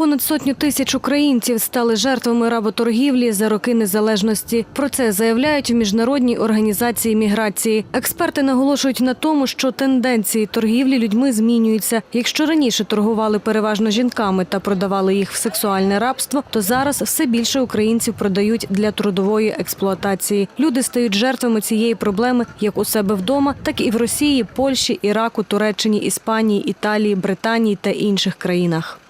Понад сотню тисяч українців стали жертвами работоргівлі за роки незалежності. Про це заявляють у міжнародній організації міграції. Експерти наголошують на тому, що тенденції торгівлі людьми змінюються. Якщо раніше торгували переважно жінками та продавали їх в сексуальне рабство, то зараз все більше українців продають для трудової експлуатації. Люди стають жертвами цієї проблеми як у себе вдома, так і в Росії, Польщі, Іраку, Туреччині, Іспанії, Італії, Британії та інших країнах.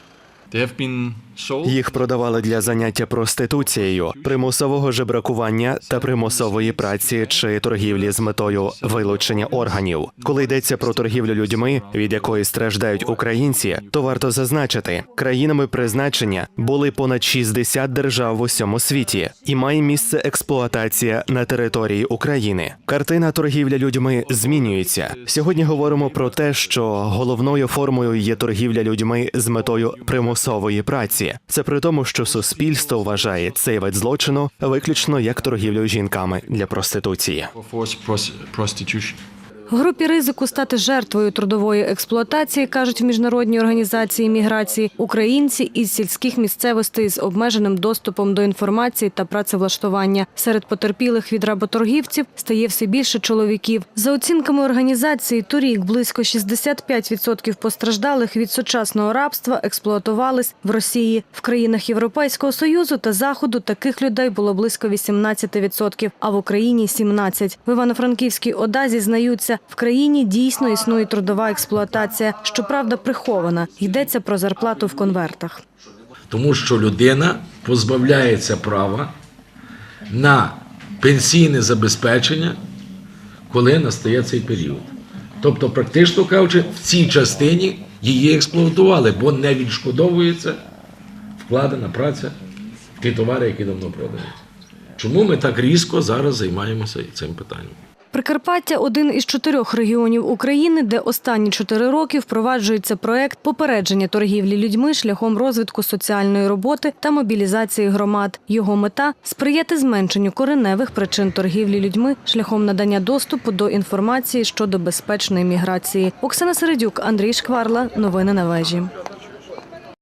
Їх продавали для заняття проституцією, примусового жебракування та примусової праці чи торгівлі з метою вилучення органів. Коли йдеться про торгівлю людьми, від якої страждають українці, то варто зазначити, країнами призначення були понад 60 держав в усьому світі, і має місце експлуатація на території України. Картина торгівля людьми змінюється. Сьогодні говоримо про те, що головною формою є торгівля людьми з метою примусової праці. Це при тому, що суспільство вважає цей вид злочину виключно як торгівлю жінками для проституції. Групі ризику стати жертвою трудової експлуатації кажуть в міжнародній організації міграції українці із сільських місцевостей з обмеженим доступом до інформації та працевлаштування. Серед потерпілих від работоргівців стає все більше чоловіків. За оцінками організації, торік близько 65% постраждалих від сучасного рабства експлуатувались в Росії. В країнах Європейського союзу та заходу таких людей було близько 18%, а в Україні 17%. В Івано-Франківській ОДА зізнаються, в країні дійсно існує трудова експлуатація, щоправда, прихована. Йдеться про зарплату в конвертах. Тому що людина позбавляється права на пенсійне забезпечення, коли настає цей період. Тобто, практично кажучи, в цій частині її експлуатували, бо не відшкодовується вкладена праця в ті товари, які давно продаються. Чому ми так різко зараз займаємося цим питанням? Прикарпаття один із чотирьох регіонів України, де останні чотири роки впроваджується проект попередження торгівлі людьми шляхом розвитку соціальної роботи та мобілізації громад. Його мета сприяти зменшенню кореневих причин торгівлі людьми шляхом надання доступу до інформації щодо безпечної міграції. Оксана Середюк, Андрій Шкварла. Новини на вежі.